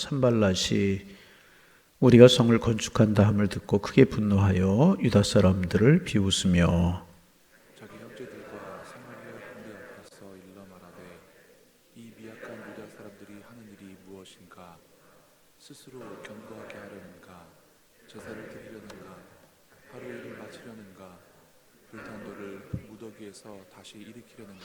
산발랏이 우리가 성을 건축한다 함을 듣고 크게 분노하여 유다 사람들을 비웃으며 자기 형제들과 사마리아 군대 앞에서 일러 말하되 이 미약한 유다 사람들이 하는 일이 무엇인가 스스로 견고하게 하려는가 제사를 드리려는가 하루 일을 마치려는가 불탄 돌을 무더기에서 다시 일으키려는가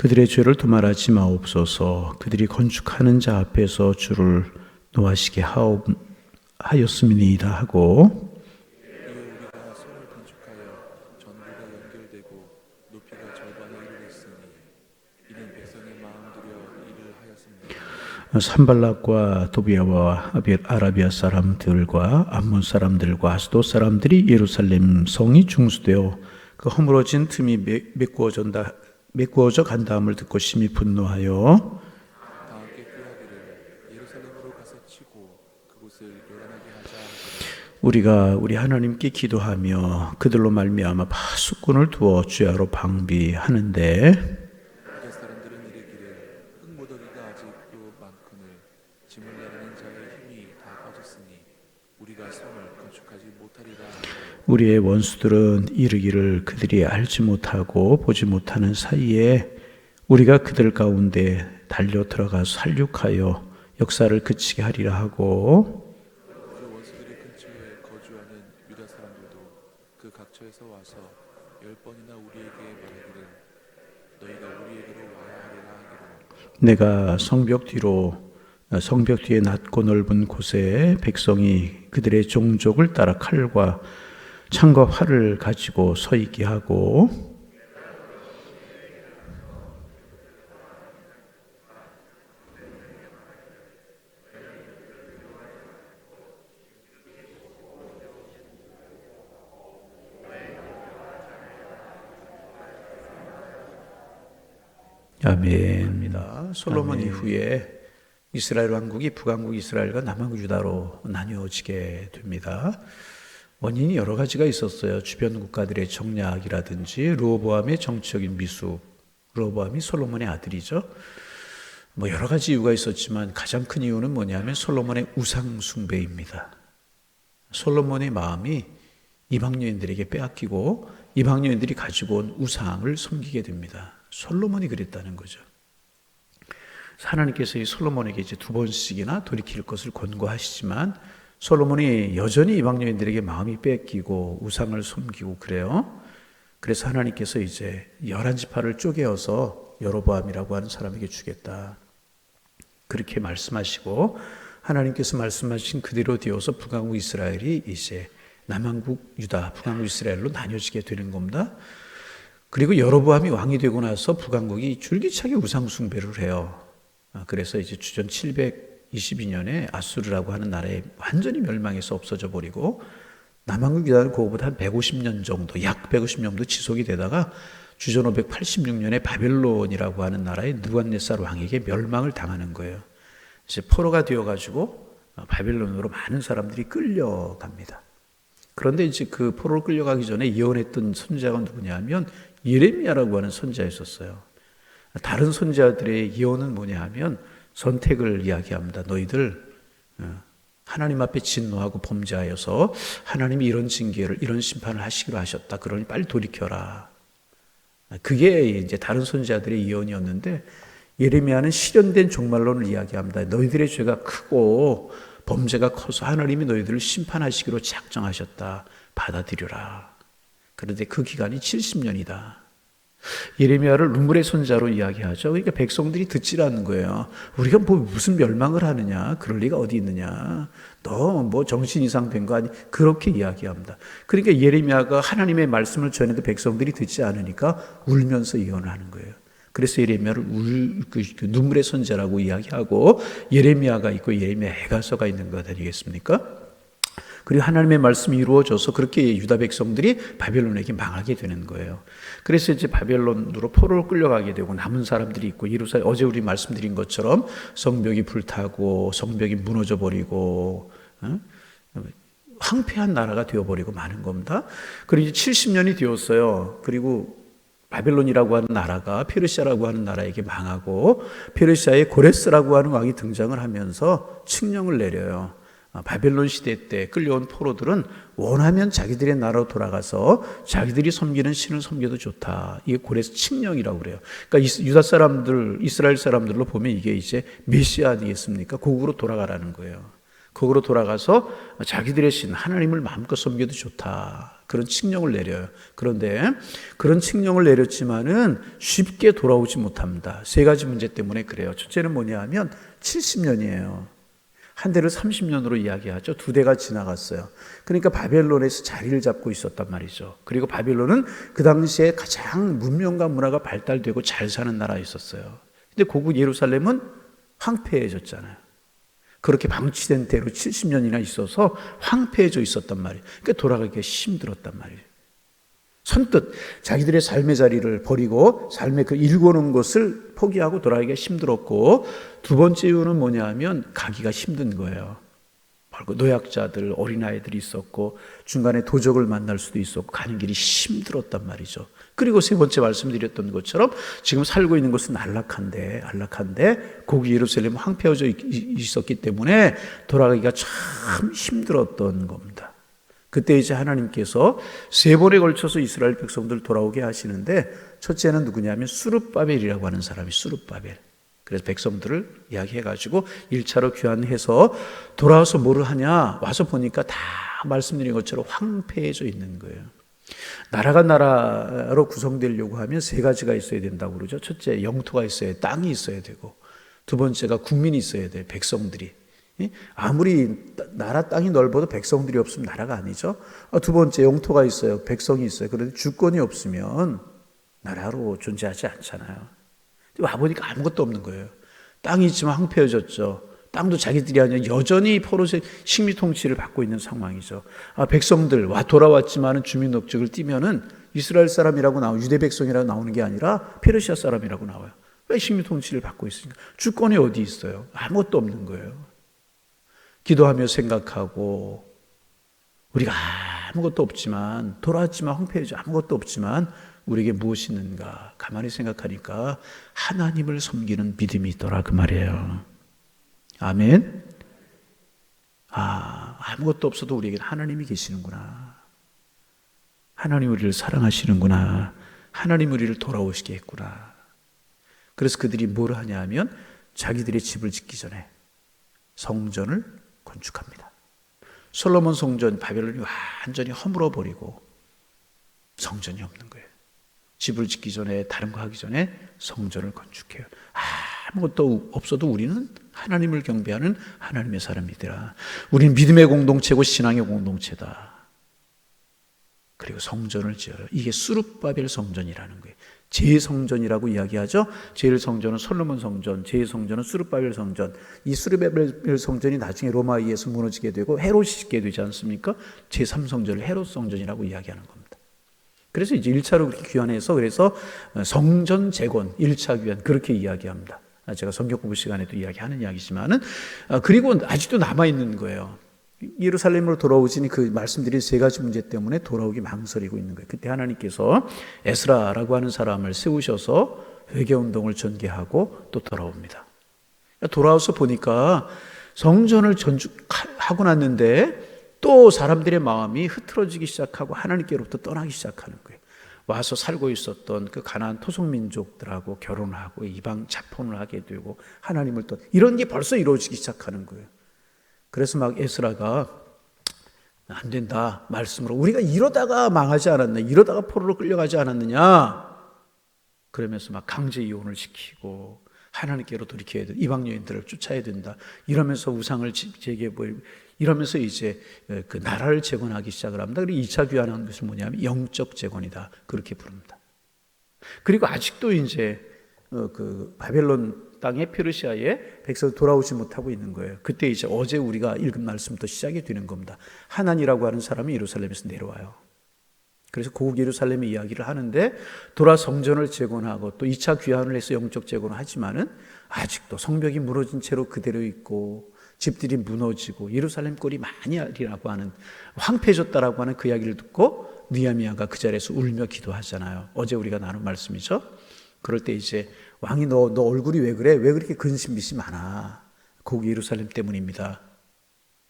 그들의 죄를 도말하지 마옵소서. 그들이 건축하는 자 앞에서 주를 노하시게 하였음이니이다 하고. 산발락과 도비아와 아라비아 사람들과 암몬 사람들과 아스도 사람들이 예루살렘 성이 중수되어 그 허물어진 틈이 매- 메꾸어진다 메꾸어져 간다함을 듣고 심히 분노하여 우리가 우리 하나님께 기도하며 그들로 말미암아 파수꾼을 두어 주야로 방비하는데 유다 사람들은 이르기를 흙모더기가 아직도 많거늘 짐을 나르는 자의 힘이 다 빠졌으니 우리가 성을 건축하지 못하리라 하고 우리의 원수들은 이르기를 그들이 알지 못하고 보지 못하는 사이에 우리가 그들 가운데 달려 들어가 살육하여 역사를 그치게 하리라 하고 그 원수들의 근처에 거주하는 유다 사람들도 그 각처에서 와서 열 번이나 우리에게 말하기를 너희가 우리에게로 와야 하리라 하기로 내가 성벽 뒤로 성벽 뒤에 낮고 넓은 곳에 백성이 그들의 종족을 따라 칼과 창과 활을 가지고 서 있게 하고 아멘입니다. 솔로몬 이후에 이스라엘 왕국이 북왕국 이스라엘과 남왕국 유다로 나뉘어지게 됩니다. 원인이 여러 가지가 있었어요. 주변 국가들의 정략이라든지 르호보암의 정치적인 미숙. 르호보암이 솔로몬의 아들이죠. 뭐 여러 가지 이유가 있었지만 가장 큰 이유는 뭐냐면 솔로몬의 우상 숭배입니다. 솔로몬의 마음이 이방 여인들에게 빼앗기고 이방 여인들이 가지고 온 우상을 섬기게 됩니다. 솔로몬이 그랬다는 거죠. 하나님께서 이 솔로몬에게 이제 두 번씩이나 돌이킬 것을 권고하시지만 솔로몬이 여전히 이방 여인들에게 마음이 뺏기고 우상을 섬기고 그래요. 그래서 하나님께서 이제 열한 지파를 쪼개어서 여로보암이라고 하는 사람에게 주겠다. 그렇게 말씀하시고 하나님께서 말씀하신 그대로 되어서 북왕국 이스라엘이 이제 남왕국 유다, 북왕국 이스라엘로 나뉘어지게 되는 겁니다. 그리고 여로보암이 왕이 되고 나서 북왕국이 줄기차게 우상 숭배를 해요. 아, 그래서 이제 주전 722년에 아수르라고 하는 나라에 완전히 멸망해서 없어져 버리고 남왕국 유다는 그거보다 한 150년 정도, 약 150년 정도 지속이 되다가 주전 586년에 바벨론이라고 하는 나라의 느관네살 왕에게 멸망을 당하는 거예요. 이제 포로가 되어가지고 바벨론으로 많은 사람들이 끌려갑니다. 그런데 이제 그 포로로 끌려가기 전에 예언했던 선지자가 누구냐면 예레미야라고 하는 선지자였었어요. 다른 선지자들의 예언은 뭐냐 하면 선택을 이야기합니다. 너희들 어, 하나님 앞에 진노하고 범죄하여서 하나님이 이런 징계를 이런 심판을 하시기로 하셨다. 그러니 빨리 돌이켜라. 그게 이제 다른 선지자들의 예언이었는데 예레미야는 실현된 종말론을 이야기합니다. 너희들의 죄가 크고 범죄가 커서 하나님이 너희들을 심판하시기로 작정하셨다. 받아들여라. 그런데 그 기간이 70년이다. 예레미야를 눈물의 손자로 이야기하죠. 그러니까 백성들이 듣질 않는 거예요. 우리가 뭐 무슨 멸망을 하느냐? 그럴 리가 어디 있느냐? 너 뭐 정신 이상 된 거 아니? 그렇게 이야기합니다. 그러니까 예레미야가 하나님의 말씀을 전해도 백성들이 듣지 않으니까 울면서 예언을 하는 거예요. 그래서 예레미야를 울, 그, 그 눈물의 선자라고 이야기하고 예레미야가 있고 예레미야 해가서가 있는 것 아니겠습니까? 그리고 하나님의 말씀이 이루어져서 그렇게 유다 백성들이 바벨론에게 망하게 되는 거예요. 그래서 이제 바벨론으로 포로로 끌려가게 되고 남은 사람들이 있고 예루살렘 어제 우리 말씀드린 것처럼 성벽이 불타고 성벽이 무너져 버리고 어? 황폐한 나라가 되어버리고 마는 겁니다. 그리고 이제 70년이 되었어요. 그리고 바벨론이라고 하는 나라가 페르시아라고 하는 나라에게 망하고 페르시아의 고레스라고 하는 왕이 등장을 하면서 칙령을 내려요. 아, 바벨론 시대 때 끌려온 포로들은 원하면 자기들의 나라로 돌아가서 자기들이 섬기는 신을 섬겨도 좋다. 이게 고레스 칙령이라고 그래요. 그러니까 유다 사람들, 이스라엘 사람들로 보면 이게 이제 메시아 아니겠습니까? 고국으로 돌아가라는 거예요. 거기로 돌아가서 자기들의 신 하나님을 마음껏 섬겨도 좋다. 그런 칙령을 내려요. 그런데 그런 칙령을 내렸지만은 쉽게 돌아오지 못합니다. 세 가지 문제 때문에 그래요. 첫째는 뭐냐 하면 70년이에요. 한 대를 30년으로 이야기하죠. 두 대가 지나갔어요. 그러니까 바벨론에서 자리를 잡고 있었단 말이죠. 그리고 바벨론은 그 당시에 가장 문명과 문화가 발달되고 잘 사는 나라였었어요. 근데 고국 예루살렘은 황폐해졌잖아요. 그렇게 방치된 대로 70년이나 있어서 황폐해져 있었단 말이에요. 그러니까 돌아가기가 힘들었단 말이에요. 선뜻 자기들의 삶의 자리를 버리고 삶의 그 일궈놓은 것을 포기하고 돌아가기가 힘들었고 두 번째 이유는 뭐냐 하면 가기가 힘든 거예요. 바로 노약자들, 어린아이들이 있었고 중간에 도적을 만날 수도 있었고 가는 길이 힘들었단 말이죠. 그리고 세 번째 말씀드렸던 것처럼 지금 살고 있는 곳은 안락한데 안락한데 고기 예루살렘 황폐해져 있었기 때문에 돌아가기가 참 힘들었던 겁니다. 그때 이제 하나님께서 세 번에 걸쳐서 이스라엘 백성들 돌아오게 하시는데 첫째는 누구냐면 수르바벨이라고 하는 사람이 수르바벨. 그래서 백성들을 이야기해가지고 1차로 귀환해서 돌아와서 뭐를 하냐 와서 보니까 다 말씀드린 것처럼 황폐해져 있는 거예요. 나라가 나라로 구성되려고 하면 세 가지가 있어야 된다고 그러죠. 첫째, 영토가 있어야 땅이 있어야 되고, 두 번째가 국민이 있어야 돼, 백성들이. 아무리 나라 땅이 넓어도 백성들이 없으면 나라가 아니죠. 아, 두 번째, 영토가 있어요. 백성이 있어요. 그런데 주권이 없으면 나라로 존재하지 않잖아요. 와 보니까 아무것도 없는 거예요. 땅이 있지만 황폐해졌죠. 땅도 자기들이 아니라 여전히 포로의 식미 통치를 받고 있는 상황이죠. 아, 백성들 와 돌아왔지만은 주민등록증을 띄면은 이스라엘 사람이라고 나오 유대 백성이라고 나오는 게 아니라 페르시아 사람이라고 나와요. 왜 식미 통치를 받고 있으니까 주권이 어디 있어요? 아무것도 없는 거예요. 기도하며 생각하고 우리가 아무것도 없지만 돌아왔지만 황폐해져 아무것도 없지만 우리에게 무엇이 있는가 가만히 생각하니까 하나님을 섬기는 믿음이 있더라 그 말이에요. 아멘. 아, 아무것도 없어도 우리에게는 하나님이 계시는구나. 하나님 우리를 사랑하시는구나. 하나님 우리를 돌아오시게 했구나. 그래서 그들이 뭘 하냐 하면 자기들의 집을 짓기 전에 성전을 건축합니다. 솔로몬 성전 바벨론이 완전히 허물어 버리고 성전이 없는 거예요. 집을 짓기 전에 다른 거 하기 전에 성전을 건축해요. 아무것도 없어도 우리는 하나님을 경배하는 하나님의 사람이더라. 우리는 믿음의 공동체고 신앙의 공동체다. 그리고 성전을 지어요. 이게 수룹바벨 성전이라는 거예요. 제 성전이라고 이야기하죠. 제일 성전은 솔로몬 성전, 제 성전은 수룹바벨 성전. 이 수룹바벨 성전이 나중에 로마에 의해서 무너지게 되고 헤롯이 짓게 되지 않습니까? 제3 성전을 헤롯 성전이라고 이야기하는 겁니다. 그래서 이제 1차로 그렇게 귀환해서 그래서 성전 재건 1차 귀환 그렇게 이야기합니다. 제가 성경 공부 시간에도 이야기하는 이야기지만은 그리고 아직도 남아 있는 거예요. 예루살렘으로 돌아오지니 그 말씀드린 세 가지 문제 때문에 돌아오기 망설이고 있는 거예요. 그때 하나님께서 에스라라고 하는 사람을 세우셔서 회개 운동을 전개하고 또 돌아옵니다. 돌아와서 보니까 성전을 전축하고 났는데 또 사람들의 마음이 흐트러지기 시작하고 하나님께로부터 떠나기 시작하는 거예요. 와서 살고 있었던 그 가나안 토속 민족들하고 결혼하고 이방 자폰을 하게 되고 하나님을 또 이런 게 벌써 이루어지기 시작하는 거예요. 그래서 막 에스라가 안 된다 말씀으로 우리가 이러다가 망하지 않았냐 이러다가 포로로 끌려가지 않았느냐 그러면서 막 강제 이혼을 시키고 하나님께로 돌이켜야 돼 이방 여인들을 쫓아야 된다 이러면서 우상을 제게 보이고 이러면서 이제 그 나라를 재건하기 시작을 합니다. 그리고 2차 귀환하는 것은 뭐냐면 영적 재건이다. 그렇게 부릅니다. 그리고 아직도 이제 어, 그 바벨론 땅에 페르시아에 백성 돌아오지 못하고 있는 거예요. 그때 이제 어제 우리가 읽은 말씀부터 시작이 되는 겁니다. 하나니라고 하는 사람이 예루살렘에서 내려와요. 그래서 고국 예루살렘의 이야기를 하는데 돌아 성전을 재건하고 또 2차 귀환을 해서 영적 재건을 하지만은 아직도 성벽이 무너진 채로 그대로 있고 집들이 무너지고 예루살렘 꼴이 많이 아리라고 하는 황폐해졌다라고 하는 그 이야기를 듣고 느야미야가 그 자리에서 울며 기도하잖아요. 어제 우리가 나눈 말씀이죠. 그럴 때 이제 왕이 너, 너 얼굴이 왜 그래? 왜 그렇게 근심빚이 많아? 고국 예루살렘 때문입니다.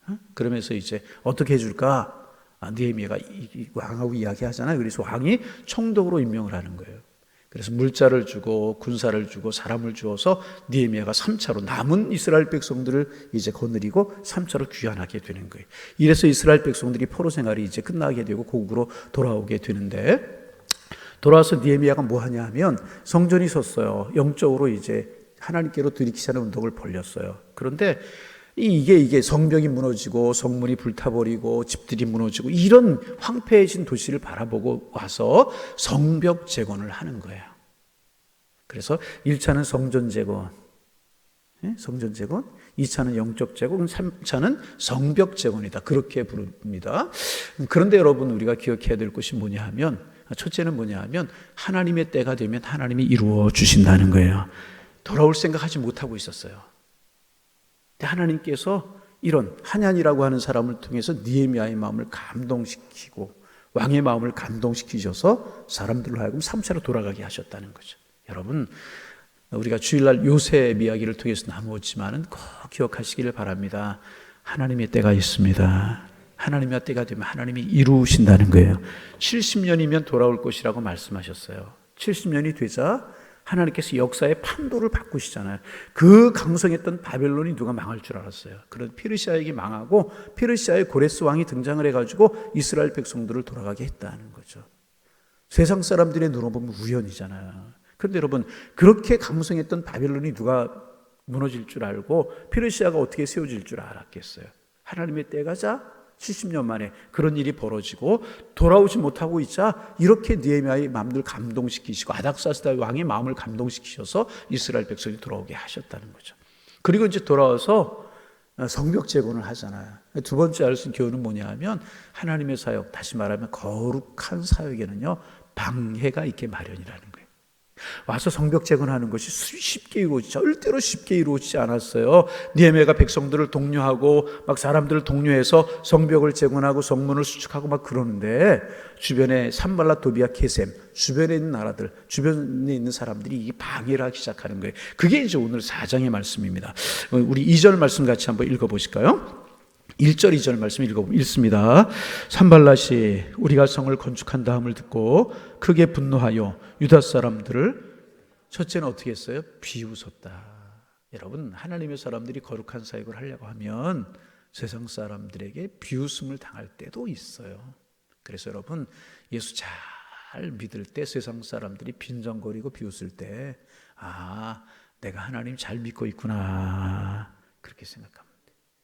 어? 그러면서 이제 어떻게 해줄까? 아, 이 왕하고 이야기하잖아요. 그래서 왕이 총독으로 임명을 하는 거예요. 그래서 물자를 주고 군사를 주고 사람을 주어서 느헤미야가 3차로 남은 이스라엘 백성들을 이제 거느리고 3차로 귀환하게 되는 거예요. 이래서 이스라엘 백성들이 포로 생활이 이제 끝나게 되고 고국으로 돌아오게 되는데 돌아와서 니에미야가 뭐 하냐 하면 성전이 섰어요. 영적으로 이제 하나님께로 들이키자는 운동을 벌렸어요. 그런데 이- 이게 이게 성벽이 무너지고 성문이 불타버리고 집들이 무너지고 이런 황폐해진 도시를 바라보고 와서 성벽 재건을 하는 거예요. 그래서 1차는 성전 재건, 예? 성전 재건, 2차는 영적 재건, 3차는 성벽 재건이다. 그렇게 부릅니다. 그런데 여러분 우리가 기억해야 될 것이 뭐냐 하면 첫째는 뭐냐 하면 하나님의 때가 되면 하나님이 이루어 주신다는 거예요. 돌아올 생각하지 못하고 있었어요. 근데 하나님께서 이런 한얀이라고 하는 사람을 통해서 니에미아의 마음을 감동시키고 왕의 마음을 감동시키셔서 사람들로 하여금 3차로 돌아가게 하셨다는 거죠. 여러분 우리가 주일날 요셉 이야기를 통해서 나누었지만은 꼭 기억하시기를 바랍니다. 하나님의 때가 있습니다. 하나님의 때가 되면 하나님이 이루신다는 거예요. 70년이면 돌아올 것이라고 말씀하셨어요. 70년이 되자 하나님께서 역사의 판도를 바꾸시잖아요. 그 강성했던 바벨론이 누가 망할 줄 알았어요. 그런 페르시아에게 망하고 페르시아의 고레스 왕이 등장을 해가지고 이스라엘 백성들을 돌아가게 했다는 거죠. 세상 사람들의 눈으로 보면 우연이잖아요. 그런데 여러분 그렇게 강성했던 바벨론이 누가 무너질 줄 알고 페르시아가 어떻게 세워질 줄 알았겠어요. 하나님의 때가 자 70년 만에 그런 일이 벌어지고 돌아오지 못하고 있자 이렇게 느헤미야의 마음을 감동시키시고 아닥사스다 왕의 마음을 감동시키셔서 이스라엘 백성이 돌아오게 하셨다는 거죠. 그리고 이제 돌아와서 성벽 재건을 하잖아요. 두 번째 알 수 있는 교훈은 뭐냐 하면 하나님의 사역, 다시 말하면 거룩한 사역에는요, 방해가 있게 마련이라는 거예요. 와서 성벽 재건하는 것이 쉽게 이루어지지 절대로 쉽게 이루어지지 않았어요. 니에메가 백성들을 독려하고 막 사람들을 독려해서 성벽을 재건하고 성문을 수축하고 막 그러는데 주변에 산발라 도비아 케셈 주변에 있는 나라들 주변에 있는 사람들이 이 방해를 하기 시작하는 거예요. 그게 이제 오늘 4장의 말씀입니다. 우리 2절 말씀 같이 한번 읽어 보실까요? 1절, 2절 말씀 읽습니다. 산발라시 우리가 성을 건축한 다음을 듣고 크게 분노하여 유다 사람들을 첫째는 어떻게 했어요? 비웃었다. 여러분 하나님의 사람들이 거룩한 사역을 하려고 하면 세상 사람들에게 비웃음을 당할 때도 있어요. 그래서 여러분 예수 잘 믿을 때 세상 사람들이 빈정거리고 비웃을 때 아, 내가 하나님 잘 믿고 있구나. 그렇게 생각합니다.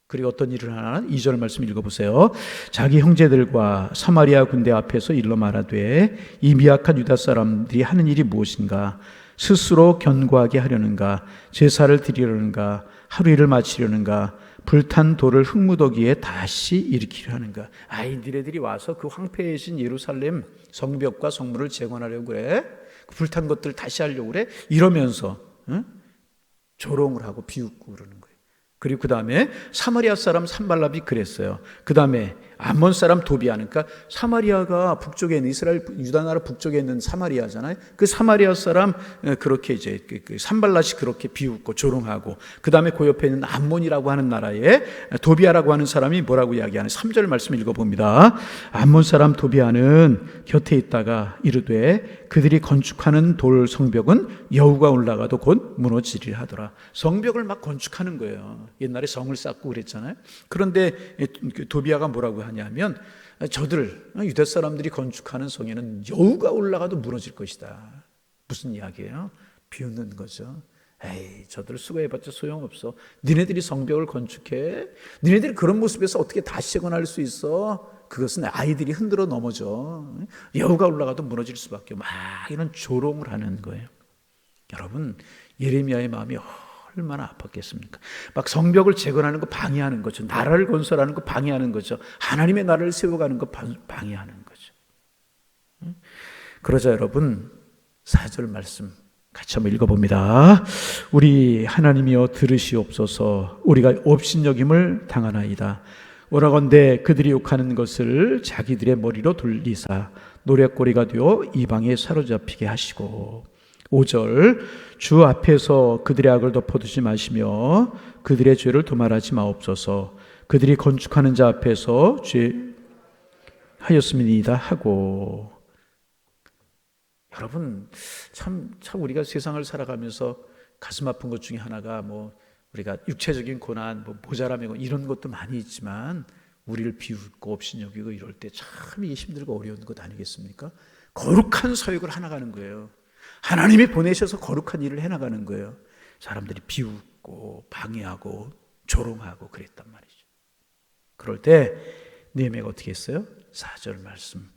그리고 어떤 일을 하나 2절 말씀 읽어보세요. 자기 형제들과 사마리아 군대 앞에서 일러 말하되 이 미약한 유다 사람들이 하는 일이 무엇인가? 스스로 견고하게 하려는가? 제사를 드리려는가? 하루 일을 마치려는가? 불탄 돌을 흙무더기에 다시 일으키려 하는가? 아이 니네들이 와서 그 황폐해진 예루살렘 성벽과 성문을 재건하려고 그래? 그 불탄 것들 다시 하려고 그래? 이러면서 응? 조롱을 하고 비웃고 그러는 거예요. 그리고 그 다음에 사마리아 사람 산발랍이 그랬어요. 그 다음에 암몬 사람 도비아는 그러니까 사마리아가 북쪽에 있는 이스라엘 유다 나라 북쪽에 있는 사마리아잖아요. 그 사마리아 사람 에, 그렇게 이제 그- 그 산발랏이 그렇게 비웃고 조롱하고 그 다음에 그 옆에 있는 암몬이라고 하는 나라에 도비아라고 하는 사람이 뭐라고 이야기하는 3절 말씀 읽어 봅니다. 암몬 사람 도비아는 곁에 있다가 이르되 그들이 건축하는 돌 성벽은 여우가 올라가도 곧 무너지리라 하더라. 성벽을 막 건축하는 거예요. 옛날에 성을 쌓고 그랬잖아요. 그런데 그 도비아가 뭐라고 하냐면 저들 유대 사람들이 건축하는 성에는 여우가 올라가도 무너질 것이다. 무슨 이야기예요? 비웃는 거죠. 에이, 저들 수고해봤자 소용없어. 니네들이 성벽을 건축해? 니네들이 그런 모습에서 어떻게 다시 재건할 수 있어? 그것은 아이들이 흔들어 넘어져. 여우가 올라가도 무너질 수밖에. 막 이런 조롱을 하는 거예요. 여러분, 예레미야의 마음이 얼마나 아팠겠습니까? 막 성벽을 재건하는 거 방해하는 거죠. 나라를 건설하는 거 방해하는 거죠. 하나님의 나라를 세워가는 거 방- 방해하는 거죠. 응? 그러자 여러분 사절 말씀 같이 한번 읽어봅니다. 우리 하나님이여 들으시옵소서 우리가 업신여김을 당하나이다. 오라건대 그들이 욕하는 것을 자기들의 머리로 돌리사 노랫꼬리가 되어 이방에 사로잡히게 하시고 5절 주 앞에서 그들의 악을 덮어두지 마시며 그들의 죄를 도말하지 마옵소서 그들이 건축하는 자 앞에서 죄 하였음이니이다 하고 여러분 참, 참 우리가 세상을 살아가면서 가슴 아픈 것 중에 하나가 뭐 우리가 육체적인 고난, 뭐 모자람이고 이런 것도 많이 있지만 우리를 비웃고 업신여기고 이럴 때 참 이게 힘들고 어려운 것 아니겠습니까? 거룩한 사역을 해나가는 거예요. 하나님이 보내셔서 거룩한 일을 해나가는 거예요. 사람들이 비웃고 방해하고 조롱하고 그랬단 말이죠. 그럴 때 느헤미야가 어떻게 했어요? 4절 말씀.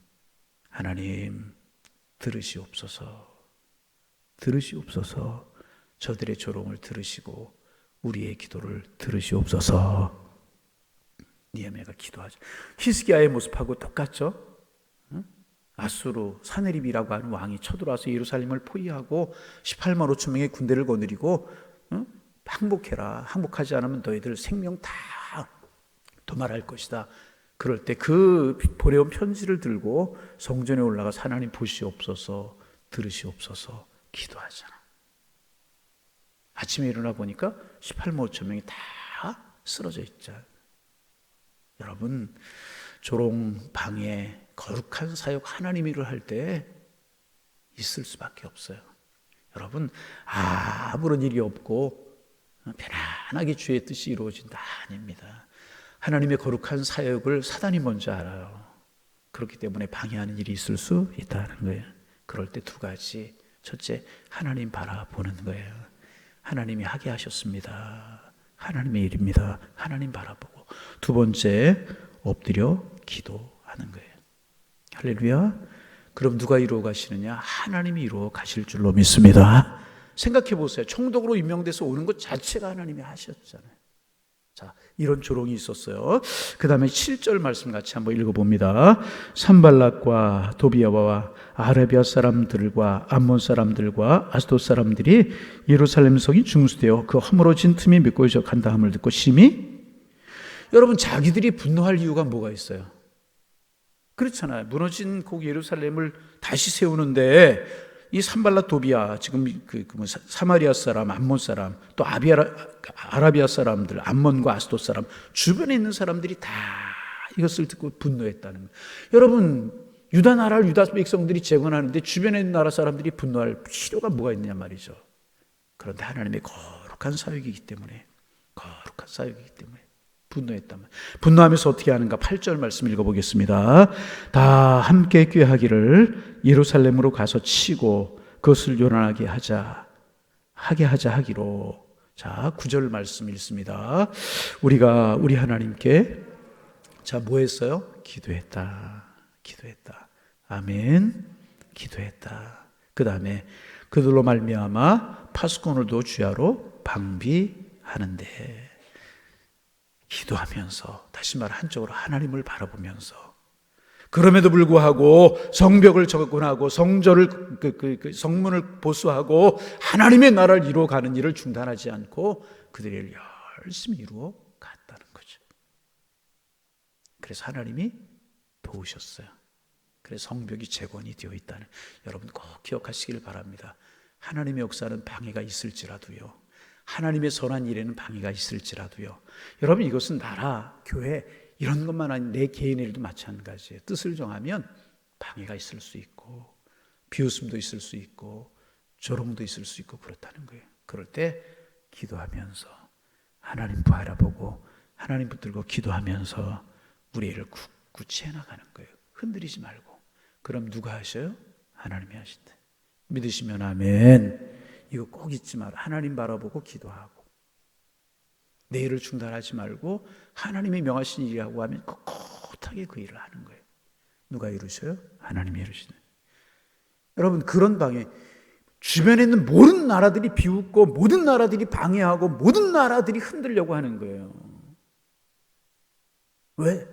하나님 들으시옵소서. 들으시옵소서. 저들의 조롱을 들으시고 우리의 기도를 들으시옵소서. 니에메가 기도하죠. 히스기야의 모습하고 똑같죠? 응? 아수르 사네립이라고 하는 왕이 쳐들어와서 예루살렘을 포위하고 18만 5천 명의 군대를 거느리고 응? 항복해라. 항복하지 않으면 너희들 생명 다 도말할 것이다. 그럴 때 그 보내온 편지를 들고 성전에 올라가 하나님 보시옵소서 들으시옵소서 기도하잖아. 아침에 일어나 보니까 18만 5천 명이 다 쓰러져 있잖아. 여러분 조롱 방해 거룩한 사역 하나님 일을 할 때 있을 수밖에 없어요. 여러분 아무런 일이 없고 편안하게 주의 뜻이 이루어진다 아닙니다. 하나님의 거룩한 사역을 사단이 먼저 알아요. 그렇기 때문에 방해하는 일이 있을 수 있다는 거예요. 그럴 때 두 가지. 첫째, 하나님 바라보는 거예요. 하나님이 하게 하셨습니다. 하나님의 일입니다. 하나님 바라보고. 두 번째, 엎드려 기도하는 거예요. 할렐루야. 그럼 누가 이루어 가시느냐? 하나님이 이루어 가실 줄로 믿습니다. 생각해 보세요. 총독으로 임명돼서 오는 것 자체가 하나님이 하셨잖아요. 자, 이런 조롱이 있었어요. 그 다음에 7절 말씀 같이 한번 읽어봅니다. 산발락과 도비아와 아라비아 사람들과 암몬 사람들과 아스도 사람들이 예루살렘 성이 중수되어 그 허물어진 틈이 메꿔져 간다 함을 듣고 심히 여러분 자기들이 분노할 이유가 뭐가 있어요? 그렇잖아요. 무너진 그 예루살렘을 다시 세우는데 이 산발라 도비아 지금 그, 그 뭐, 사마리아 사람, 암몬 사람, 또 아비아라, 아라비아 사람들, 암몬과 아스도 사람 주변에 있는 사람들이 다 이것을 듣고 분노했다는 거예요. 여러분 유다 나라를 유다 백성들이 재건하는데 주변에 있는 나라 사람들이 분노할 필요가 뭐가 있느냐 말이죠. 그런데 하나님의 거룩한 사역이기 때문에 거룩한 사역이기 때문에 분노했다면 분노하면서 어떻게 하는가 8절 말씀 읽어보겠습니다. 다 함께 꾀하기를 예루살렘으로 가서 치고 그것을 요란하게 하자 하게 하자 하기로 자 9절 말씀 읽습니다. 우리가 우리 하나님께 자 뭐 했어요? 기도했다. 기도했다. 아멘. 기도했다. 그 다음에 그들로 말미암아 파수꾼을도 주야로 방비하는데 기도하면서 다시 말 한쪽으로 하나님을 바라보면서 그럼에도 불구하고 성벽을 접근하고 성전을 그, 그, 그 성문을 보수하고 하나님의 나라를 이루어 가는 일을 중단하지 않고 그들이 열심히 이루어 갔다는 거죠. 그래서 하나님이 도우셨어요. 그래서 성벽이 재건이 되어 있다는 여러분 꼭 기억하시길 바랍니다. 하나님의 역사는 방해가 있을지라도요. 하나님의 선한 일에는 방해가 있을지라도요. 여러분 이것은 나라, 교회 이런 것만 아닌 내 개인의 일도 마찬가지예요. 뜻을 정하면 방해가 있을 수 있고 비웃음도 있을 수 있고 조롱도 있을 수 있고 그렇다는 거예요. 그럴 때 기도하면서 하나님 바라보고 하나님 붙들고 기도하면서 우리 일을 굳굳이 해나가는 거예요. 흔들리지 말고. 그럼 누가 하셔요? 하나님이 하신대. 믿으시면 아멘. 이거 꼭 잊지 마라. 하나님 바라보고 기도하고. 내 일을 중단하지 말고 하나님이 명하신 일이라고 하면 꿋꿋하게 그 일을 하는 거예요. 누가 이루셔요? 하나님이 이루시네. 여러분 그런 방에 주변에 있는 모든 나라들이 비웃고 모든 나라들이 방해하고 모든 나라들이 흔들려고 하는 거예요. 왜?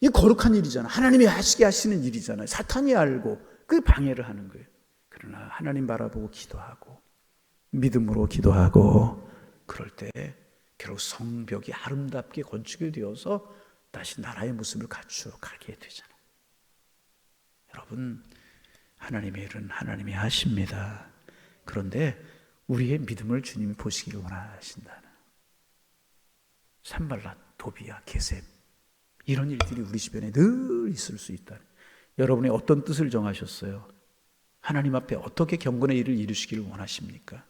이 거룩한 일이잖아. 하나님이 하시게 하시는 일이잖아요. 사탄이 알고 그 방해를 하는 거예요. 그러나 하나님 바라보고 기도하고 믿음으로 기도하고 그럴 때 결국 성벽이 아름답게 건축이 되어서 다시 나라의 모습을 갖추어가게 되잖아요. 여러분 하나님의 일은 하나님이 하십니다. 그런데 우리의 믿음을 주님이 보시기를 원하신다는 산발랏, 도비야, 게셈 이런 일들이 우리 주변에 늘 있을 수 있다는 여러분이 어떤 뜻을 정하셨어요? 하나님 앞에 어떻게 경건의 일을 이루시기를 원하십니까?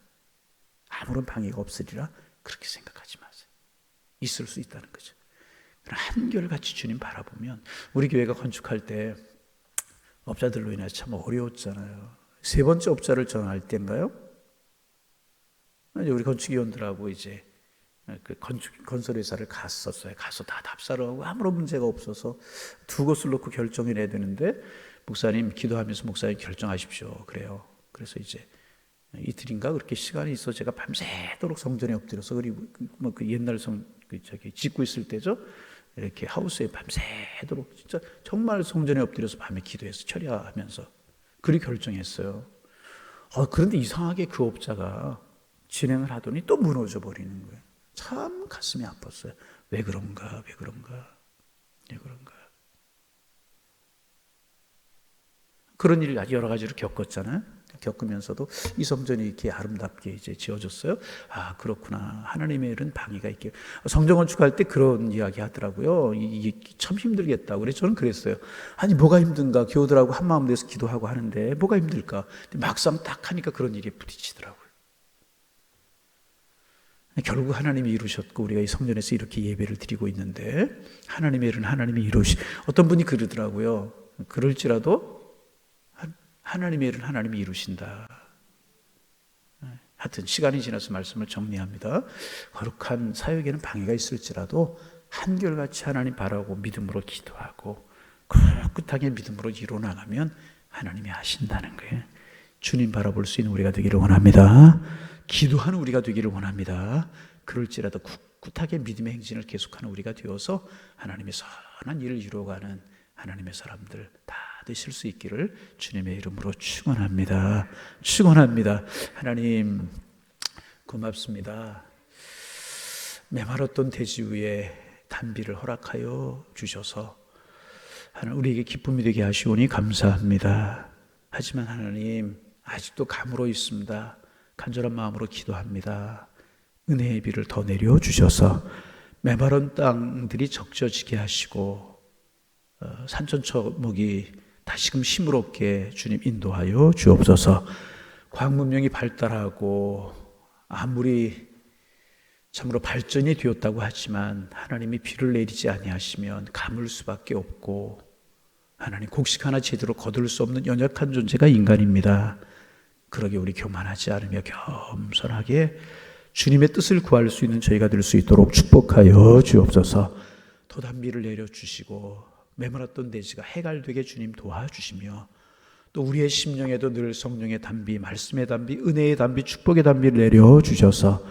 아무런 방해가 없으리라 그렇게 생각하지 마세요. 있을 수 있다는 거죠. 한결같이 주님 바라보면 우리 교회가 건축할 때 업자들로 인해서 참 어려웠잖아요. 세 번째 업자를 정할 때인가요? 이제 우리 건축위원들하고 이제 그 건축 건설회사를 갔었어요. 가서 다 답사를 하고 아무런 문제가 없어서 두 곳을 놓고 결정을 해야 되는데 목사님 기도하면서 목사님 결정하십시오. 그래요. 그래서 이제 이틀인가 그렇게 시간이 있어 제가 밤새도록 성전에 엎드려서 그리고 뭐그 옛날 성 그 저기 짓고 있을 때죠. 이렇게 하우스에 밤새도록 진짜 정말 성전에 엎드려서 밤에 기도해서 처리하면서 그리 결정했어요. 어, 그런데 이상하게 그 업자가 진행을 하더니 또 무너져 버리는 거예요. 참 가슴이 아팠어요. 왜 그런가, 왜 그런가, 왜 그런가. 그런 일을 여러 가지로 겪었잖아요. 겪으면서도 이 성전이 이렇게 아름답게 이제 지어졌어요. 아 그렇구나. 하나님의 일은 방해가 있게. 성전 건축할 때 그런 이야기 하더라고요. 이게 참 힘들겠다. 그래 저는 그랬어요. 아니 뭐가 힘든가? 교우들하고 한 마음 돼서 기도하고 하는데 뭐가 힘들까? 막상 딱 하니까 그런 일이 부딪히더라고요. 결국 하나님이 이루셨고 우리가 이 성전에서 이렇게 예배를 드리고 있는데 하나님의 일은 하나님이 이루시. 어떤 분이 그러더라고요. 그럴지라도 하나님의 일은 하나님이 이루신다. 하여튼 시간이 지나서 말씀을 정리합니다. 거룩한 사역에는 방해가 있을지라도 한결같이 하나님 바라고 믿음으로 기도하고 꿋꿋하게 믿음으로 이루어 나가면 하나님이 하신다는 거예요. 주님 바라볼 수 있는 우리가 되기를 원합니다. 기도하는 우리가 되기를 원합니다. 그럴지라도 꿋꿋하게 믿음의 행진을 계속하는 우리가 되어서 하나님의 선한 일을 이루어가는 하나님의 사람들 다 되실 수 있기를 주님의 이름으로 축원합니다. 축원합니다. 하나님 고맙습니다. 메마랐던 대지 위에 단비를 허락하여 주셔서 하나님 우리에게 기쁨이 되게 하시오니 감사합니다. 하지만 하나님 아직도 감으로 있습니다. 간절한 마음으로 기도합니다. 은혜의 비를 더 내려 주셔서 메마른 땅들이 적셔지게 하시고 어, 산천초목이 다시금 힘으롭게 주님 인도하여 주옵소서. 과학 문명이 발달하고 아무리 참으로 발전이 되었다고 하지만 하나님이 비를 내리지 아니하시면 가물 수밖에 없고 하나님 곡식 하나 제대로 거둘 수 없는 연약한 존재가 인간입니다. 그러게 우리 교만하지 않으며 겸손하게 주님의 뜻을 구할 수 있는 저희가 될 수 있도록 축복하여 주옵소서. 도단비를 내려 주시고 메말랐던 대지가 해갈되게 주님 도와주시며 또 우리의 심령에도 늘 성령의 담비, 말씀의 담비, 은혜의 담비, 축복의 담비를 내려 주셔서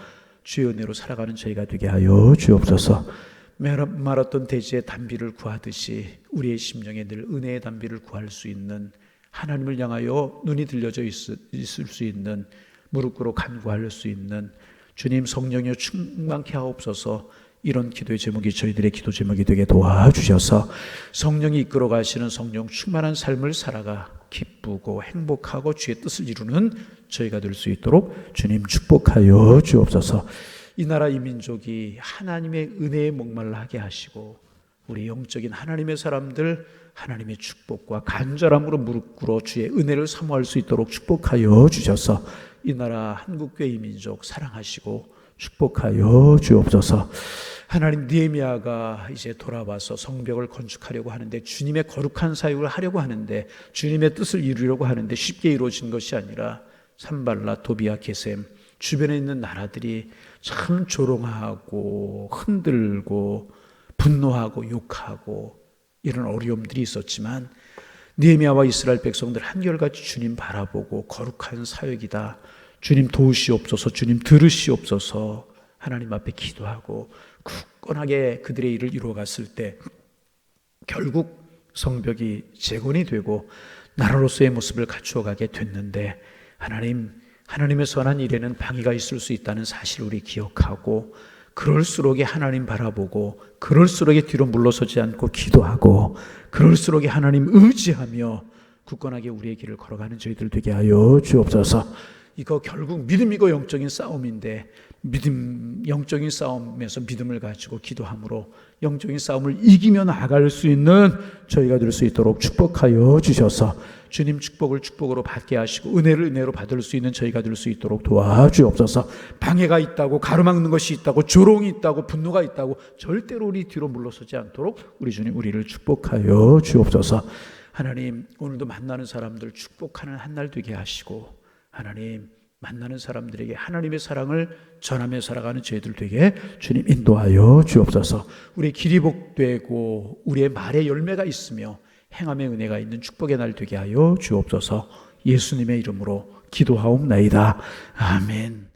주의 은혜로 살아가는 저희가 되게 하여 주옵소서. 메말랐던 대지의 담비를 구하듯이 우리의 심령에 늘 은혜의 담비를 구할 수 있는 하나님을 향하여 눈이 들려져 있을 수 있는 무릎 꿇어 간구할 수 있는 주님 성령여 충만케 하옵소서 이런 기도의 제목이 저희들의 기도 제목이 되게 도와주셔서 성령이 이끌어 가시는 성령 충만한 삶을 살아가 기쁘고 행복하고 주의 뜻을 이루는 저희가 될 수 있도록 주님 축복하여 주옵소서. 이 나라 이 민족이 하나님의 은혜에 목말라하게 하시고 우리 영적인 하나님의 사람들 하나님의 축복과 간절함으로 무릎 꿇어 주의 은혜를 사모할 수 있도록 축복하여 주셔서 이 나라 한국교회 이 민족 사랑하시고 축복하여 주옵소서. 하나님 느헤미야가 이제 돌아와서 성벽을 건축하려고 하는데 주님의 거룩한 사역을 하려고 하는데 주님의 뜻을 이루려고 하는데 쉽게 이루어진 것이 아니라 산발라 도비아 게셈 주변에 있는 나라들이 참 조롱하고 흔들고 분노하고 욕하고 이런 어려움들이 있었지만 느헤미야와 이스라엘 백성들 한결같이 주님 바라보고 거룩한 사역이다. 주님 도우시옵소서, 주님 들으시옵소서. 하나님 앞에 기도하고 굳건하게 그들의 일을 이루어갔을 때 결국 성벽이 재건이 되고 나라로서의 모습을 갖추어가게 됐는데 하나님 하나님의 선한 일에는 방해가 있을 수 있다는 사실을 우리 기억하고 그럴수록에 하나님 바라보고 그럴수록에 뒤로 물러서지 않고 기도하고 그럴수록에 하나님 의지하며 굳건하게 우리의 길을 걸어가는 저희들 되게 하여 주옵소서. 이거 결국 믿음이고 영적인 싸움인데 믿음 영적인 싸움에서 믿음을 가지고 기도함으로 영적인 싸움을 이기며 나아갈 수 있는 저희가 될 수 있도록 축복하여 주셔서 주님 축복을 축복으로 받게 하시고 은혜를 은혜로 받을 수 있는 저희가 될 수 있도록 도와주옵소서. 방해가 있다고 가로막는 것이 있다고 조롱이 있다고 분노가 있다고 절대로 우리 뒤로 물러서지 않도록 우리 주님 우리를 축복하여 주옵소서. 하나님 오늘도 만나는 사람들 축복하는 한 날 되게 하시고 하나님 만나는 사람들에게 하나님의 사랑을 전하며 살아가는 저희들 되게 주님 인도하여 주옵소서. 우리 길이 복되고 우리의 말에 열매가 있으며 행함의 은혜가 있는 축복의 날 되게 하여 주옵소서. 예수님의 이름으로 기도하옵나이다. 아멘.